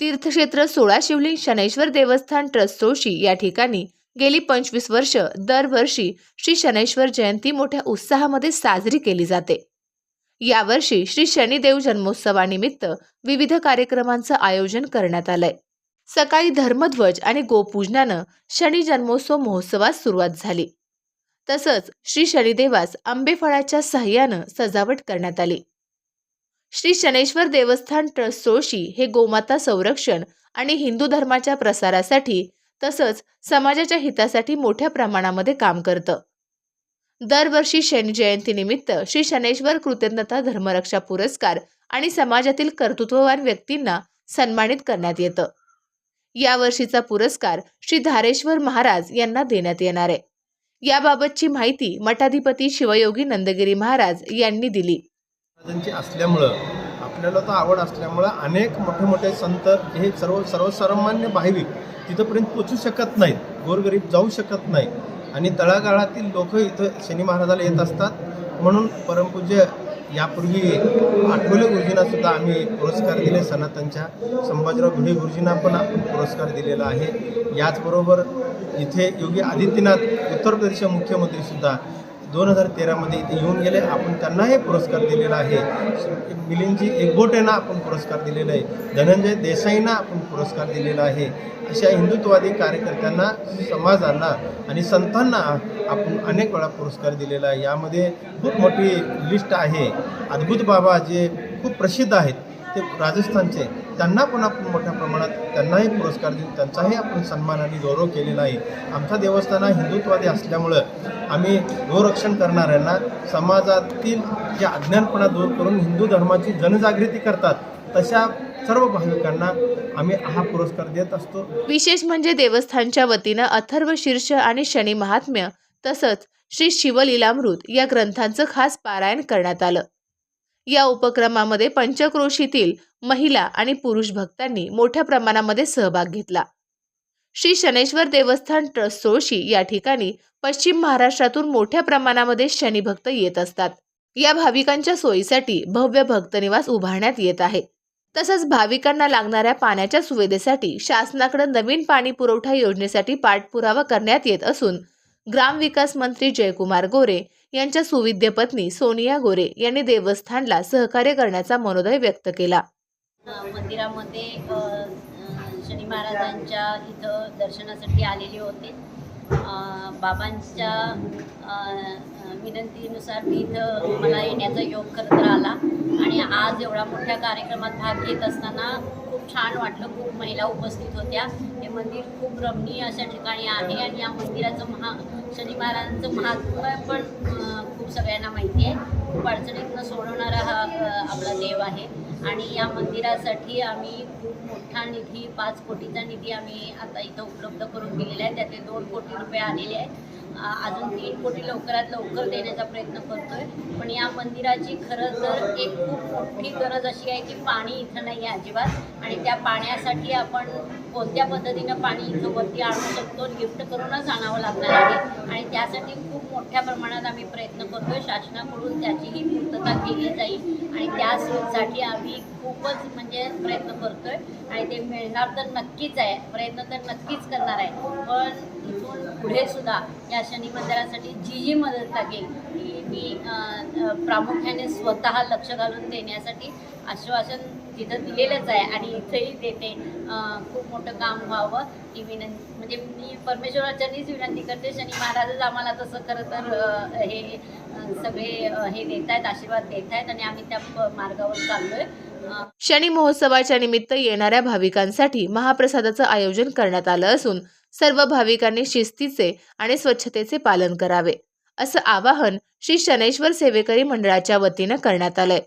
तीर्थक्षेत्र सोळा शिवलिंग शनैश्वर देवस्थान ट्रस्ट चोशी या ठिकाणी गेली पंचवीस वर्ष दरवर्षी श्री शनैश्वर जयंती मोठ्या उत्साहामध्ये साजरी केली जाते. यावर्षी श्री शनिदेव जन्मोत्सवानिमित्त विविध कार्यक्रमांचं आयोजन करण्यात आलंय. सकाळी धर्मध्वज आणि गोपूजनानं शनी जन्मोत्सव महोत्सवास सुरुवात झाली. तसंच श्री शनिदेवास आंबेफळाच्या सहाय्यानं सजावट करण्यात आली. श्री शनेश्वर देवस्थान ट्रस्ट सोळशी हे गोमाता संरक्षण आणि हिंदू धर्माच्या प्रसारासाठी तसंच समाजाच्या हितासाठी मोठ्या प्रमाणामध्ये काम करतं. दरवर्षी शनी जयंतीनिमित्त श्री शनेश्वर कृतज्ञता धर्मरक्षा पुरस्कार आणि समाजातील कर्तृत्ववान व्यक्तींना सन्मानित करण्यात येतं. यावर्षीचा पुरस्कार श्री धारेश्वर महाराज यांना देण्यात येणार आहे. याबाबतची माहिती मठाधिपती शिवयोगी नंदगिरी महाराज यांनी दिली. महाराजांची असल्यामुळं आपल्याला तर आवड असल्यामुळं अनेक मोठे मोठे संत हे सर्व सर्वसामान्य भाविक तिथंपर्यंत पोचू शकत नाहीत. गोरगरीब जाऊ शकत नाही आणि तळागाळातील लोक इथं शनी महाराजाला येत असतात. म्हणून परमपूज्य यापूर्वी आठवले गुरुजींना सुद्धा आम्ही पुरस्कार दिले. सनातनच्या संभाजीराव भिडे गुरुजींना पण आपण पुरस्कार दिलेला आहे. याचबरोबर इथे योगी आदित्यनाथ उत्तर प्रदेशचे मुख्यमंत्रीसुद्धा दोन हजार तेरामध्ये इथे येऊन गेले. आपण त्यांनाही पुरस्कार दिलेला आहे. मिलिंदजी एकबोटेंना आपण पुरस्कार दिलेला आहे. धनंजय देसाईंना आपण पुरस्कार दिलेला आहे. अशा हिंदुत्ववादी कार्यकर्त्यांना समाजांना आणि संतांना आपण अनेक वेळा पुरस्कार दिलेला आहे. यामध्ये खूप मोठी लिस्ट आहे. अद्भुत बाबा जे खूप प्रसिद्ध आहेत. ते राजस्थानचे त्यांना पण आपण मोठ्या प्रमाणात त्यांनाही पुरस्कार देऊन त्यांचाही आपण सन्मान आणि गौरव केलेला आहे. आमचा देवस्थान हा हिंदुत्वादी असल्यामुळं आम्ही गोरक्षण करणाऱ्यांना समाजातील जे अज्ञानपणा दूर करून हिंदू धर्माची जनजागृती करतात तशा सर्व भाविकांना आम्ही हा पुरस्कार देत असतो. विशेष म्हणजे देवस्थानच्या वतीनं अथर्व शीर्ष आणि शनी महात्म्य तसंच श्री शिवलीलामृत या ग्रंथांचं खास पारायण करण्यात आलं. या उपक्रमामध्ये पंचक्रोशीतील महिला आणि पुरुष भक्तांनी मोठ्या प्रमाणामध्ये सहभाग घेतला. श्री शनेश्वर देवस्थान ट्रस्ट सोळशी या ठिकाणी पश्चिम महाराष्ट्रातून मोठ्या प्रमाणामध्ये शनिभक्त येत असतात. या भाविकांच्या सोयीसाठी भव्य भक्तनिवास उभारण्यात येत आहे. तसंच भाविकांना लागणाऱ्या पाण्याच्या सुविधेसाठी शासनाकडे नवीन पाणी पुरवठा योजनेसाठी पाठपुरावा करण्यात येत असून ग्रामविकास मंत्री जयकुमार गोरे यांच्या सुविद्य पत्नी सोनिया गोरे यांनी देवस्थानला सहकार्य करण्याचा मनोदय व्यक्त केला. मंदिरामध्ये शनी महाराजांच्या इथं दर्शनासाठी आलेले होते. बाबांच्या विनंतीनुसार मी इथं मला येण्याचा योग खरं तर आला. आणि आज एवढा मोठ्या कार्यक्रमात भाग घेत असताना खूप छान वाटलं. खूप महिला उपस्थित होत्या. हे मंदिर खूप रमणीय अशा ठिकाणी आहे आणि या मंदिराचं महा शनी महाराजांचं महात्म्य पण खूप सगळ्यांना माहिती आहे. खूप अडचणीतनं सोडवणारा हा आपला देव आहे. आणि या मंदिरासाठी आम्ही खूप मोठा निधी पाच कोटीचा निधी आम्ही आता इथं उपलब्ध करून दिलेला आहे. त्यातले दोन कोटी रुपये आलेले आहेत. अजून तीन कोटी लवकरात लवकर देण्याचा प्रयत्न करतोय. पण या मंदिराची खरं तर एक खूप मोठी गरज अशी आहे की पाणी इथं नाही आहे अजिबात. आणि त्या पाण्यासाठी आपण कोणत्या पद्धतीनं पाणी इथं वरती आणू शकतो लिफ्ट करूनच आणावं लागणार आहे. आणि त्यासाठी खूप मोठ्या प्रमाणात आम्ही प्रयत्न करतोय. शासनाकडून त्याचीही पूर्तता केली जाईल. आणि त्यासाठी आम्ही खूपच म्हणजे प्रयत्न करतोय. आणि ते मिळणार तर नक्कीच आहे. प्रयत्न तर नक्कीच करणार आहे. पण इथून पुढे सुद्धा या शनी मंदिरासाठी जी जी मदत लागेल. मी प्रामुख्याने स्वतः लक्ष घालून देण्यासाठी आश्वासन तिथं दिलेलंच आहे आणि इथंही देते. खूप मोठं काम व्हावं ही विनंती म्हणजे मी परमेश्वराच्यानीच विनंती करते शनी महाराजच आम्हाला तसं खरं तर हे सगळे हे देत आहेत आशीर्वाद देत आहेत आणि आम्ही त्या मार्गावर चाललोय. शनी महोत्सवाच्या निमित्त येणाऱ्या भाविकांसाठी महाप्रसादाचं आयोजन करण्यात आलं असून सर्व भाविकांनी शिस्तीचे आणि स्वच्छतेचे पालन करावे. असं आवाहन श्री शनैश्वर सेवेकरी मंडळाच्या वतीनं करण्यात आलंय.